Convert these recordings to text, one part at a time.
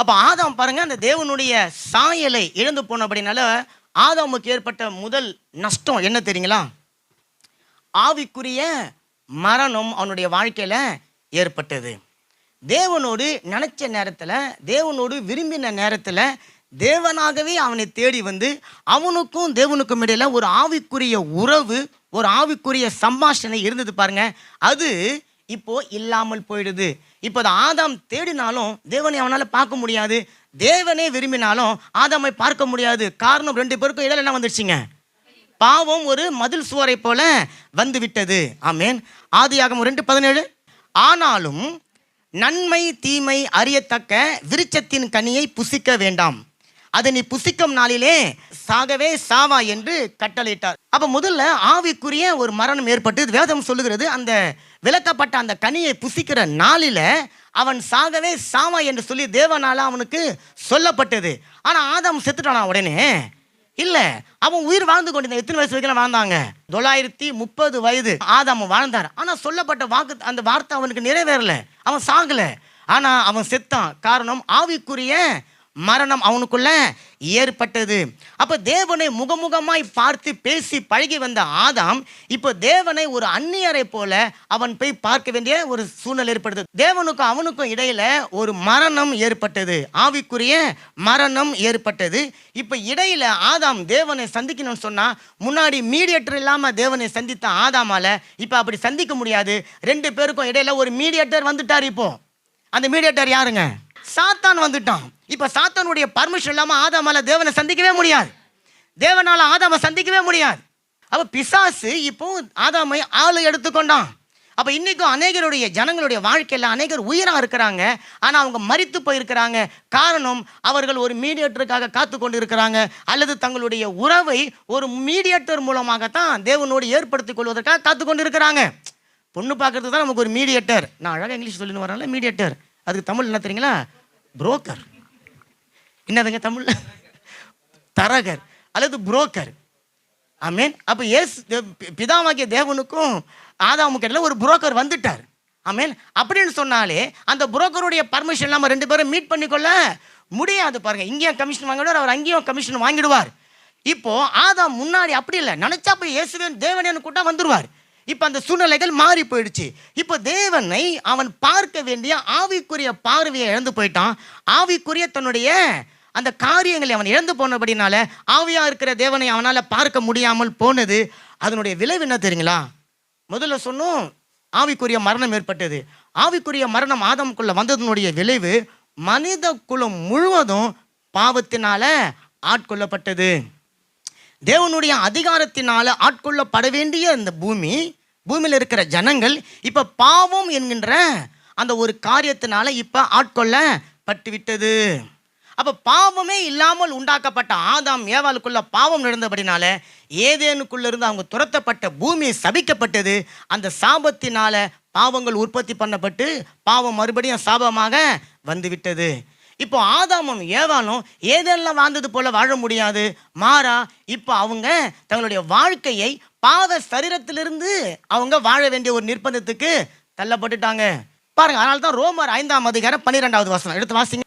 அப்போ ஆதாம் பாருங்க அந்த தேவனுடைய சாயலை இழந்து போனபடினால ஆதாமுக்கு ஏற்பட்ட முதல் நஷ்டம் என்ன தெரியுங்களா? ஆவிக்குரிய மரணம் அவனுடைய வாழ்க்கையில் ஏற்பட்டது. தேவனோடு நினச்ச நேரத்தில் தேவனோடு விரும்பின நேரத்தில் தேவனாகவே அவனை தேடி வந்து அவனுக்கும் தேவனுக்கும் இடையில ஒரு ஆவிக்குரிய உறவு ஒரு ஆவிக்குரிய சம்பாஷணை இருந்தது பாருங்க. அது இப்போ இல்லாமல் போயிடுது. இப்போ அது ஆதாம் தேடினாலும் தேவனை அவனால் பார்க்க முடியாது. தேவனே விரும்பினாலும் ஆதாமை பார்க்க முடியாது. காரணம் ரெண்டு பேருக்கும் இடையில என்ன வந்துடுச்சுங்க? பாவம் ஒரு மதில் சுவரை போல வந்து விட்டது ஆமேன் ஆதியாகம் ரெண்டு பதினேழு. ஆனாலும் நன்மை தீமை அறியத்தக்க விருச்சத்தின் கனியை புசிக்க வேண்டாம். அதை நீ புசிக்கும் நாளிலே சாகவே சாவா என்று கட்டளையிட்டார். அப்ப முதல்ல ஆவிக்குரிய ஒரு மரணம் ஏற்பட்டு வேதம் சொல்லுகிறது. அந்த விளக்கப்பட்ட அந்த கனியை புசிக்கிற நாளில் அவன் சாகவே சாவா என்று சொல்லி தேவனால் அவனுக்கு சொல்லப்பட்டது. ஆனால் ஆதாம் செத்துட்டானா உடனே? இல்லை. அவன் உயிர் வாழ்ந்து கொண்டிருந்தான் எத்தனை வயசு வரைக்கும் வாழ்ந்தாங்க? தொள்ளாயிரத்தி முப்பது வயது ஆதாம் வாழ்ந்தார். ஆனால் சொல்லப்பட்ட வாக்கு அந்த வார்த்தை அவனுக்கு நிறைவேறலை. அவன் சாகலை. ஆனால் அவன் செத்தான். காரணம் ஆவிக்குரிய மரணம் அவனுக்குள்ள ஏற்பட்டது. அப்போ தேவனை முகமுகமாய் பார்த்து பேசி பழகி வந்த ஆதாம் இப்போ தேவனை ஒரு அந்நியரை போல அவன் போய் பார்க்க வேண்டிய ஒரு சூழ்நிலை ஏற்பட்டது தேவனுக்கும் அவனுக்கும் இடையில ஒரு மரணம் ஏற்பட்டது. ஆவிக்குரிய மரணம் ஏற்பட்டது. இப்போ இடையில ஆதாம் தேவனை சந்திக்கணும்னு சொன்னா முன்னாடி மீடியேட்டர் இல்லாம தேவனை சந்தித்த ஆதாமால இப்போ அப்படி சந்திக்க முடியாது. ரெண்டு பேருக்கும் இடையில ஒரு மீடியேட்டர் வந்துட்டார் இப்போ. அந்த மீடியேட்டர் யாருங்க? சாத்தான் வந்துட்டான். இப்போ சாத்தானுடைய பர்மிஷன் இல்லாமல் ஆதாமால தேவனை சந்திக்கவே முடியாது. தேவனால் ஆதாமை சந்திக்கவே முடியாது. அப்போ பிசாசு இப்போ ஆதாமை ஆள் எடுத்துக்கொண்டான். அப்போ இன்றைக்கும் அநேகருடைய ஜனங்களுடைய வாழ்க்கையில் அநேகர் உயிராக இருக்கிறாங்க. ஆனால் அவங்க மறித்து போயிருக்கிறாங்க. காரணம் அவர்கள் ஒரு மீடியேட்டருக்காக காத்து கொண்டு இருக்கிறாங்க அல்லது தங்களுடைய உறவை ஒரு மீடியேட்டர் மூலமாகத்தான் தேவனோடு ஏற்படுத்திக் கொள்வதற்காக காத்து கொண்டு இருக்கிறாங்க பொண்ணு பார்க்கறது தான் நமக்கு ஒரு மீடியேட்டர் நான் அழகாக இங்கிலீஷ் சொல்லின்னு வரல மீடியேட்டர் அதுக்கு தமிழ் என்ன தெரியுங்களா? புரோக்கர் என்னதுங்க தமிழில் தரகர் அல்லது புரோக்கர். ஆமீன். அப்போ ஏசு பிதாவாகிய தேவனுக்கும் ஆதாமுக்கடையில் ஒரு புரோக்கர் வந்துட்டார். ஆமீன். அப்படின்னு சொன்னாலே அந்த புரோக்கருடைய பர்மிஷன் இல்லாமல் ரெண்டு பேரும் மீட் பண்ணிக்கொள்ள முடியாது பாருங்க. இங்கேயும் கமிஷன் வாங்கிடுவார் அவர் அங்கேயும் கமிஷன் வாங்கிடுவார். இப்போ ஆதாம் முன்னாடி அப்படி இல்லை. நினச்சா போய் இயேசுவன் தேவனேன்னு கூட்டா வந்துடுவார் இப்போ அந்த சூழ்நிலைகள் மாறி போயிடுச்சு. இப்போ தேவனை அவன் பார்க்க வேண்டிய ஆவிக்குரிய பார்வையை இழந்து போயிட்டான். ஆவிக்குரிய தன்னுடைய அந்த காரியங்களை அவன் இழந்து போனபடினால ஆவியாக இருக்கிற தேவனை அவனால் பார்க்க முடியாமல் போனது. அதனுடைய விளைவு என்ன தெரியுங்களா? முதல்ல சொன்னோம் ஆவிக்குரிய மரணம் ஏற்பட்டது. ஆவிக்குரிய மரணம் ஆதமுக்குள்ள வந்ததனுடைய விளைவு மனித குலம் முழுவதும் பாவத்தினால ஆட்கொள்ளப்பட்டது. தேவனுடைய அதிகாரத்தினால ஆட்கொள்ளப்பட வேண்டிய இந்த பூமி பூமியில் இருக்கிற ஜனங்கள் இப்ப பாவம் என்கின்ற அந்த ஒரு காரியத்தினால இப்ப ஆட்கொள்ளப்பட்டு விட்டது அப்போ பாவமே இல்லாமல் உண்டாக்கப்பட்ட ஆதாம் ஏவாளுக்குள்ள பாவம் நடந்தபடினால ஏதேனுக்குள்ளிருந்து அவங்க துரத்தப்பட்ட பூமி சபிக்கப்பட்டது. அந்த சாபத்தினால பாவங்கள் உற்பத்தி பண்ணப்பட்டு பாவம் மறுபடியும் சாபமாக வந்துவிட்டது. இப்போ ஆதாமும் ஏவாலும் ஏதெல்லாம் வாழ்ந்தது போல வாழ முடியாது. மாறா இப்போ அவங்க தங்களுடைய வாழ்க்கையை பாவ சரீரத்திலிருந்து அவங்க வாழ வேண்டிய ஒரு நிர்பந்தத்துக்கு தள்ளப்பட்டுட்டாங்க. பாருங்க அதனால தான் ரோமர் ஐந்தாம் அதிகாரம் பன்னிரெண்டாவது வசனம். எடுத்து வாசிங்க.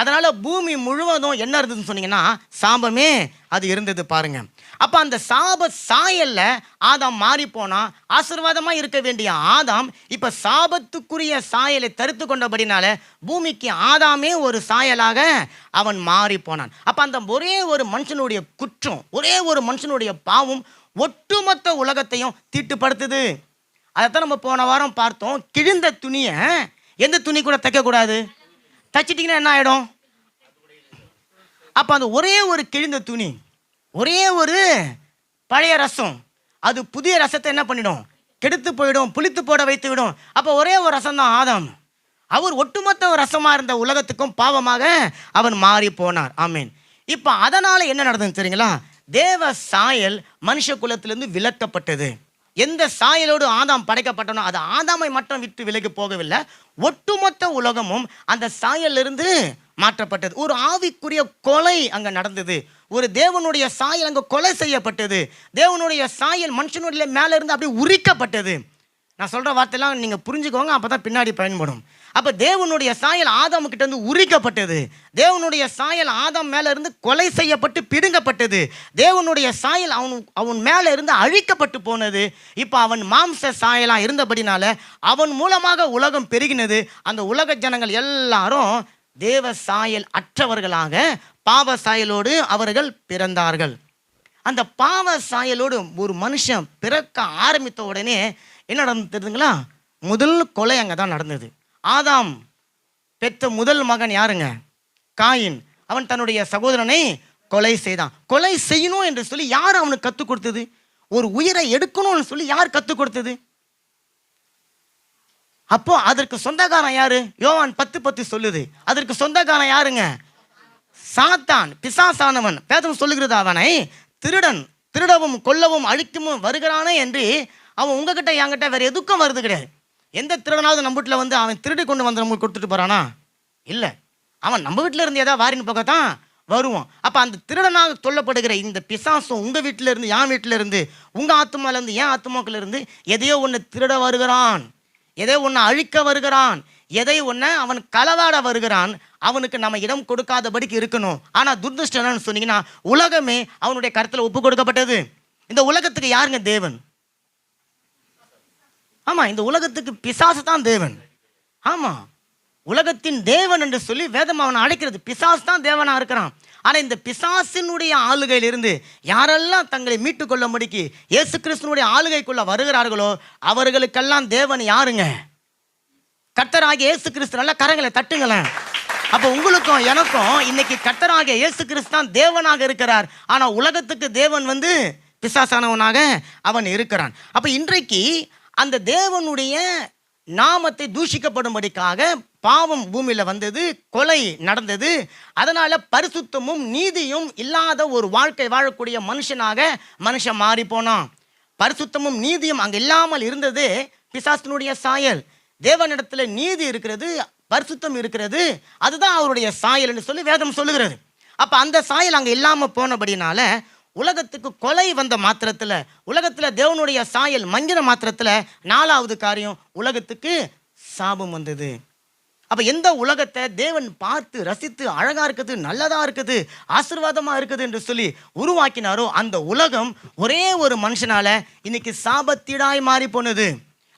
அதனால பூமி முழுவதும் என்ன இருந்ததுன்னு சொன்னீங்கன்னா சாபமே அது இருந்தது பாருங்க. அப்போ அந்த சாப சாயல்ல ஆதாம் மாறி போனா ஆசீர்வாதமா இருக்க வேண்டிய ஆதாம் இப்ப சாபத்துக்குரிய சாயலை தருத்து கொண்டபடினால பூமிக்கு ஆதாமே ஒரு சாயலாக அவன் மாறி போனான். அப்ப அந்த ஒரே ஒரு மனுஷனுடைய குற்றம் ஒரே ஒரு மனுஷனுடைய பாவம் ஒட்டுமொத்த உலகத்தையும் தீட்டுப்படுத்துது. அதைத்தான் நம்ம போன வாரம் பார்த்தோம். கிழிந்த துணியை எந்த துணி கூட தைக்கக்கூடாது. தைச்சிட்டிங்கன்னா என்ன ஆகிடும் அப்போ அந்த ஒரே ஒரு கிழிந்த துணி ஒரே ஒரு பழைய ரசம் அது புதிய ரசத்தை என்ன பண்ணிடும்? கெடுத்து போயிடும் புளித்து போட வைத்து விடும். அப்போ ஒரே ஒரு ரசம் தான் ஆதாம். அவர் ஒட்டுமொத்த ரசமாக இருந்த உலகத்துக்கும் பாவமாக அவர் மாறி போனார். ஆமீன். இப்போ அதனால் என்ன நடந்தது தெரியுங்களா? தேவ சாயல் மனுஷ குலத்திலேருந்து விலக்கப்பட்டது. எந்த சாயலோடு ஆதாம் படைக்கப்பட்டனோ அது ஆதாமை மட்டும் விட்டு விலகி போகவில்லை. ஒட்டுமொத்த உலகமும் அந்த சாயலிருந்து மாற்றப்பட்டது. ஒரு ஆவிக்குரிய கொலை அங்கே நடந்தது. ஒரு தேவனுடைய சாயல் அங்கே கொலை செய்யப்பட்டது. தேவனுடைய சாயல் மனுஷனுடைய மேலே இருந்து அப்படியே உரிக்கப்பட்டது. நான் சொல்கிற வார்த்தையெல்லாம் நீங்கள் புரிஞ்சுக்கோங்க அப்பதான் பின்னாடி பயன்படும். அப்போ தேவனுடைய சாயல் ஆதம் கிட்ட உரிக்கப்பட்டது. தேவனுடைய சாயல் ஆதாம் மேலே இருந்து கொலை செய்யப்பட்டு பிடுங்கப்பட்டது. தேவனுடைய சாயல் அவன் அவன் மேலே இருந்து அழிக்கப்பட்டு போனது. இப்போ அவன் மாம்ச சாயலாக இருந்தபடினால அவன் மூலமாக உலகம் பெருகினது. அந்த உலக ஜனங்கள் எல்லாரும் தேவ சாயல் அற்றவர்களாக பாவ சாயலோடு அவர்கள் பிறந்தார்கள். அந்த பாவ சாயலோடு ஒரு மனுஷன் பிறக்க ஆரம்பித்த உடனே என்ன நடந்து தெரியுதுங்களா? முதல் கொலை அங்கே தான் நடந்தது. ஆதாம் பெற்ற முதல் மகன் யாருங்க? காயின். அவன் தன்னுடைய சகோதரனை கொலை செய்தான். கொலை செய்யணும் என்று சொல்லி யார் அவனுக்கு கற்றுக் கொடுத்தது? ஒரு உயிரை எடுக்கணும்னு சொல்லி யார் கற்றுக் கொடுத்தது? அப்போ அதற்கு சொந்தக்காரன் யாரு? யோவான் பத்து பத்து சொல்லுது. அதற்கு சொந்தக்காரன் யாருங்க? சாத்தான் பிசாசானவன். வேதம் சொல்லுகிறது அவனை திருடன் திருடவும் கொல்லவும் அழிக்கவும் வருகிறானே என்று அவன் உங்ககிட்ட என்கிட்ட வேற எதுக்கும் வருது கிடையாது. எந்த திருடனாவது நம்ம வீட்டில் வந்து அவன் திருடி கொண்டு வந்து நம்மளுக்கு கொடுத்துட்டு போறானா? இல்லை. அவன் நம்ம வீட்டில் இருந்து ஏதாவது வாரின்னு பக்கத்தான் வருவான். அப்போ அந்த திருடனாக சொல்லப்படுகிற இந்த பிசாசும் உங்கள் வீட்டில் இருந்து என் வீட்டில் இருந்து உங்கள் ஆத்மால இருந்து என் ஆத்மாக்குள்ள இருந்து எதையோ ஒன்று திருட வருகிறான். எதையோ ஒன்று அழிக்க வருகிறான். எதை ஒன்று அவன் களவாட வருகிறான். அவனுக்கு நம்ம இடம் கொடுக்காதபடிக்கு இருக்கணும். ஆனால் துர்திருஷ்டம் என்னன்னு சொன்னீங்கன்னா உலகமே அவனுடைய கருத்தில் ஒப்பு கொடுக்கப்பட்டது. இந்த உலகத்துக்கு யாருங்க தேவன்? ஆமாம் இந்த உலகத்துக்கு பிசாசு தான் தேவன். ஆமாம் உலகத்தின் தேவன் என்று சொல்லி வேதம் அவனை அழைக்கிறது பிசாசு தான் தேவனாக இருக்கிறான். ஆனால் இந்த பிசாசினுடைய ஆளுகையிலிருந்து யாரெல்லாம் தங்களை மீட்டுக்கொள்ள கொள்ளும்படிக்கு இயேசு கிறிஸ்துனுடைய ஆளுகைக்குள்ளே வருகிறார்களோ அவர்களுக்கெல்லாம் தேவன் யாருங்க? கர்த்தராகிய இயேசு கிறிஸ்து நல்லா கரங்களை தட்டுங்களேன். அப்போ உங்களுக்கும் எனக்கும் இன்னைக்கு கர்த்தராகிய இயேசு கிறிஸ்து தான் தேவனாக இருக்கிறார். ஆனால் உலகத்துக்கு தேவன் வந்து பிசாசானவனாக அவன் இருக்கிறான். அப்போ இன்றைக்கு அந்த தேவனுடைய நாமத்தை தூஷிக்கப்படும்படிக்காக பாவம் பூமியில் வந்தது கொலை நடந்தது. அதனால் பரிசுத்தமும் நீதியும் இல்லாத ஒரு வாழ்க்கை வாழக்கூடிய மனுஷனாக மனுஷன் மாறி போனான். பரிசுத்தமும் நீதியும் அங்கே இல்லாமல் இருந்தது பிசாசினுடைய சாயல். தேவனிடத்தில் நீதி இருக்கிறது பரிசுத்தம் இருக்கிறது. அதுதான் அவருடைய சாயல் என்று சொல்லி வேதம் சொல்லுகிறது. அப்போ அந்த சாயல் அங்கே இல்லாமல் போனபடினால உலகத்துக்கு கொலை வந்த மாத்திரத்தில் உலகத்தில் தேவனுடைய சாயல் மங்கின மாத்திரத்தில் நாலாவது காரியம் உலகத்துக்கு சாபம் வந்தது. அப்போ எந்த உலகத்தை தேவன் பார்த்து ரசித்து அழகாக இருக்குது நல்லதாக இருக்குது ஆசிர்வாதமாக இருக்குது என்று சொல்லி உருவாக்கினாரோ அந்த உலகம் ஒரே ஒரு மனுஷனால் இன்னைக்கு சாபத்தீடாய் மாறி போனது.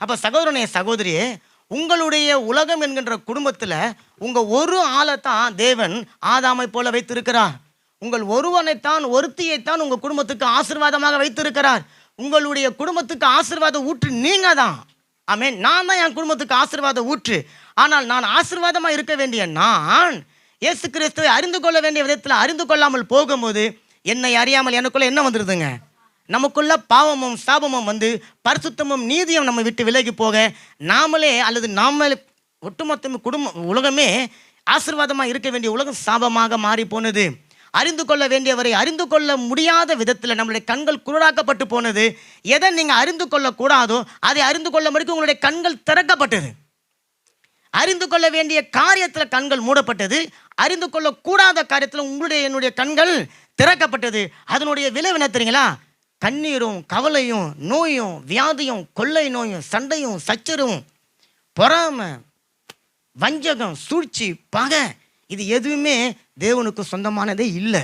அப்போ சகோதரனே சகோதரியே உங்களுடைய உலகம் என்கின்ற குடும்பத்தில் உங்கள் ஒரு ஆளை தான் தேவன் ஆதாமை போல வைத்திருக்கிறார். உங்கள் ஒருவனைத்தான் ஒருத்தியைத்தான் உங்கள் குடும்பத்துக்கு ஆசீர்வாதமாக வைத்திருக்கிறார். உங்களுடைய குடும்பத்துக்கு ஆசீர்வாத ஊற்று நீங்கள் தான். ஆமே நான் தான் என் குடும்பத்துக்கு ஆசீர்வாத ஊற்று. ஆனால் நான் ஆசீர்வாதமாக இருக்க வேண்டிய நான் இயேசு கிறிஸ்துவை அறிந்து கொள்ள வேண்டிய விதத்தில் அறிந்து கொள்ளாமல் போகும்போது என்னை அறியாமல் எனக்குள்ளே என்ன வந்துடுதுங்க நமக்குள்ள பாவமும் சாபமும் வந்து பரிசுத்தமும் நீதியும் நம்ம விட்டு விலகி போக நாமளே அல்லது நாமளே ஒட்டுமொத்தம் குடும்பம் உலகமே ஆசீர்வாதமாக இருக்க வேண்டிய உலகம் சாபமாக மாறி போனது அறிந்து கொள்ள வேண்டியவரை அறிந்து கொள்ள முடியாத விதத்தில் நம்மளுடைய கண்கள் குருடாக்கப்பட்டு போனது. எதை நீங்கள் அறிந்து கொள்ளக்கூடாதோ அதை அறிந்து கொள்ள முடிக்கும் உங்களுடைய கண்கள் திறக்கப்பட்டது. அறிந்து கொள்ள வேண்டிய காரியத்தில் கண்கள் மூடப்பட்டது. அறிந்து கொள்ளக்கூடாத காரியத்தில் உங்களுடைய என்னுடைய கண்கள் திறக்கப்பட்டது. அதனுடைய விளைவு என்ன தெரியுங்களா? கண்ணீரும் கவலையும் நோயும் வியாதியும் கொள்ளை நோயும் சண்டையும் சச்சரும் பொறாமை வஞ்சகம் சூழ்ச்சி பகை. இது எதுவுமே தேவனுக்கு சொந்தமானதே இல்லை.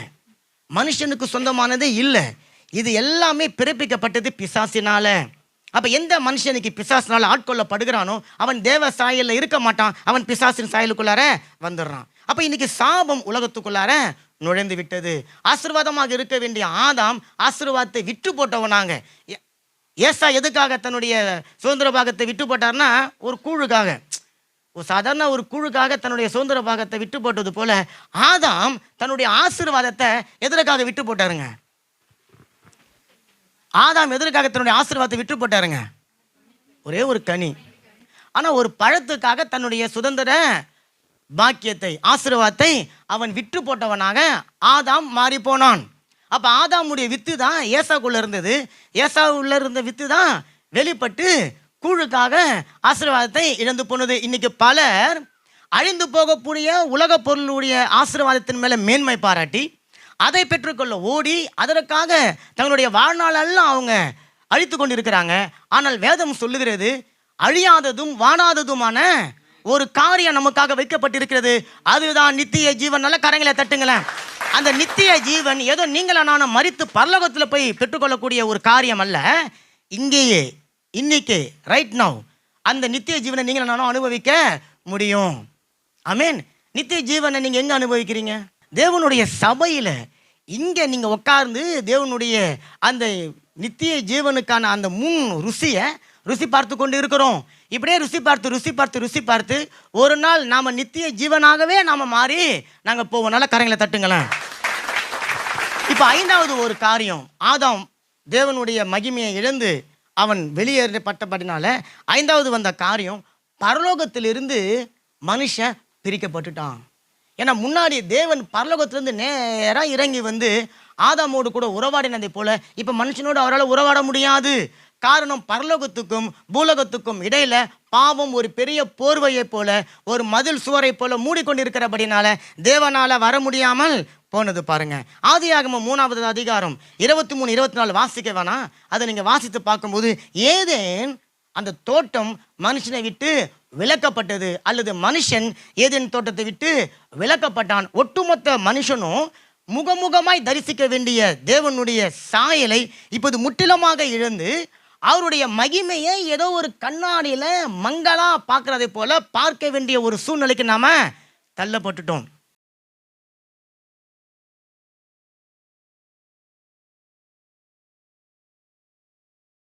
மனுஷனுக்கு சொந்தமானதே இல்லை. இது எல்லாமே பிறப்பிக்கப்பட்டது பிசாசினால. அப்போ எந்த மனுஷனுக்கு பிசாசினால் ஆட்கொள்ளப்படுகிறானோ அவன் தேவ சாயலில் இருக்க மாட்டான். அவன் பிசாசின் சாயலுக்குள்ளார வந்துடுறான். அப்போ இன்னைக்கு சாபம் உலகத்துக்குள்ளார நுழைந்து விட்டது. ஆசீர்வாதமாக இருக்க வேண்டிய ஆதாம் ஆசீர்வாதத்தை விட்டு போட்டவனாங்க ஏ- ஏசா எதுக்காக தன்னுடைய சுதந்திர பாகத்தை விட்டு போட்டார்னா ஒரு கூழுக்காக. ஒரு சாதாரண ஒரு குழுக்காக தன்னுடைய சுதந்திர பாகத்தை விட்டு போட்டது போல ஆதாம் தன்னுடைய ஆசீர்வாதத்தை எதற்காக விட்டு போட்டாருங்க? ஆதாம் எதற்காக தன்னுடைய ஆசீர்வாதத்தை விட்டு போட்டாருங்க? ஒரே ஒரு கனி. ஆனால் ஒரு பழத்துக்காக தன்னுடைய சுதந்திர பாக்கியத்தை ஆசீர்வாதத்தை அவன் விட்டு போட்டவனாக ஆதாம் மாறி போனான். அப்போ ஆதாமுடைய வித்து தான் ஏசாக்குள்ளே இருந்தது. ஏசாவுள்ள இருந்த வித்து தான் வெளிப்பட்டு கூழுக்காக ஆசீர்வாதத்தை இழந்து போனது. இன்னைக்கு பலர் அழிந்து போகக்கூடிய உலக பொருளுடைய ஆசீர்வாதத்தின் மேலே மேன்மை பாராட்டி அதை பெற்றுக்கொள்ள ஓடி அதற்காக தங்களுடைய வாழ்நாளெல்லாம் அவங்க அழித்து கொண்டிருக்கிறாங்க. ஆனால் வேதம் சொல்லுகிறது அழியாததும் வாணாததுமான ஒரு காரியம் நமக்காக வைக்கப்பட்டிருக்கிறது. அதுதான் நித்திய ஜீவன். நல்ல கரங்களை தட்டுங்களேன். அந்த நித்திய ஜீவன் ஏதோ நீங்கள் நானும் மறித்து பரலோகத்தில் போய் பெற்றுக்கொள்ளக்கூடிய ஒரு காரியம் அல்ல. இங்கேயே இன்னைக்கு ரைட் நவ் அந்த நித்திய ஜீவனை நீங்கள் நானும் அனுபவிக்க முடியும். ஆமென் நித்திய ஜீவனை நீங்கள் எங்கே அனுபவிக்கிறீங்க? தேவனுடைய சபையில் இங்கே நீங்கள் உட்கார்ந்து தேவனுடைய அந்த நித்திய ஜீவனுக்கான அந்த முன் ருசியை ருசி பார்த்து கொண்டு இருக்கிறோம் இப்படியே ருசி பார்த்து ருசி பார்த்து ருசி பார்த்து ஒரு நாள் நாம் நித்திய ஜீவனாகவே நாம் மாறி நாங்கள் போவோம். நல்ல கரைங்களை தட்டுங்களேன். இப்போ ஐந்தாவது ஒரு காரியம் ஆதாம் தேவனுடைய மகிமையை இழந்து அவன் வெளியேறப்பட்டபடினால ஐந்தாவது வந்த காரியம் பரலோகத்திலிருந்து மனுஷன் பிரிக்கப்பட்டுட்டான். ஏன்னா முன்னாடி தேவன் பரலோகத்திலிருந்து நேராக இறங்கி வந்து ஆதாமோடு கூட உறவாடினதை போல இப்போ மனுஷனோடு அவரால் உறவாட முடியாது. காரணம் பரலோகத்துக்கும் பூலோகத்துக்கும் இடையில பாவம் ஒரு பெரிய போர்வையைப் போல ஒரு மதில் சுவரை போல மூடிக்கொண்டிருக்கிறபடினால தேவனால் வர முடியாமல் போனது பாருங்க. ஆதியாகமம் மூணாவது அதிகாரம் இருபத்தி மூணு இருபத்தி நாலு வாசிக்க வேணாம் அதை நீங்க வாசித்து பார்க்கும்போது ஏதேன் அந்த தோட்டம் மனுஷனை விட்டு விளக்கப்பட்டது அல்லது மனுஷன் ஏதேன் தோட்டத்தை விட்டு விளக்கப்பட்டான் ஒட்டுமொத்த மனுஷனும் முகமுகமாய் தரிசிக்க வேண்டிய தேவனுடைய சாயலை இப்போது முற்றிலுமாக இழந்து அவருடைய மகிமையை ஏதோ ஒரு கண்ணாடியில் மங்களாக பார்க்குறதை போல பார்க்க வேண்டிய ஒரு சூழ்நிலைக்கு நாம் தள்ளப்பட்டுட்டோம்.